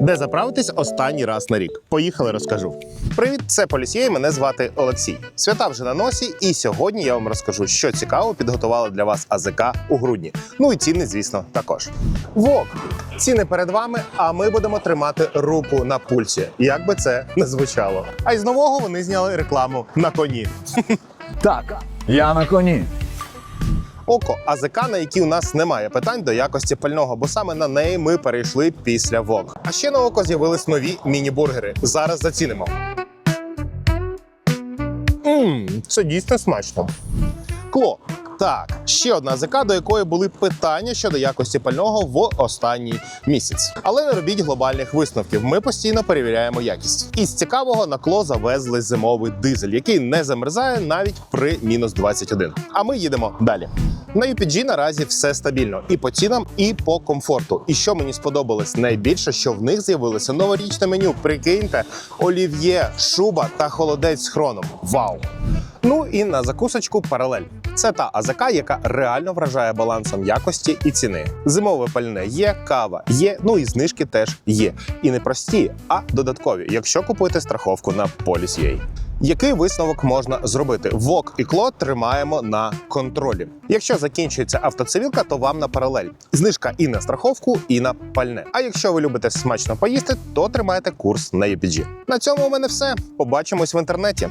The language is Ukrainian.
Де заправитись останній раз на рік? Поїхали, розкажу. Привіт, це Полісє. Мене звати Олексій. Свята вже на носі, і сьогодні я вам розкажу, що цікаво підготували для вас АЗК у грудні. Ну і ціни, звісно, також. Вок! Ціни перед вами, а ми будемо тримати руку на пульсі, як би це не звучало. А із нового вони зняли рекламу на коні. Так, я на коні. Око АЗК, на які у нас немає питань до якості пального, бо саме на неї ми перейшли після ВОК. А ще на око з'явились нові міні-бургери. Зараз зацінимо. Ммм, це дійсно смачно. Кло. Так, ще одна АЗК, до якої були питання щодо якості пального в останній місяць. Але не робіть глобальних висновків. Ми постійно перевіряємо якість. Із цікавого на кло завезли зимовий дизель, який не замерзає навіть при мінус 21. А ми їдемо далі. На UPG наразі все стабільно і по цінам, і по комфорту. І що мені сподобалось найбільше, що в них з'явилося новорічне меню. Прикиньте, олів'є, шуба та холодець з хроном. Вау! Ну і на закусочку паралель. Це та АЗК, яка реально вражає балансом якості і ціни. Зимове пальне є, кава є, ну і знижки теж є. І не прості, а додаткові, якщо купуєте страховку на Policy.ua. Який висновок можна зробити? ВОК і кло тримаємо на контролі. Якщо закінчується автоцивілка, то вам на паралель. Знижка і на страховку, і на пальне. А якщо ви любите смачно поїсти, то тримайте курс на UPG. На цьому у мене все. Побачимось в інтернеті.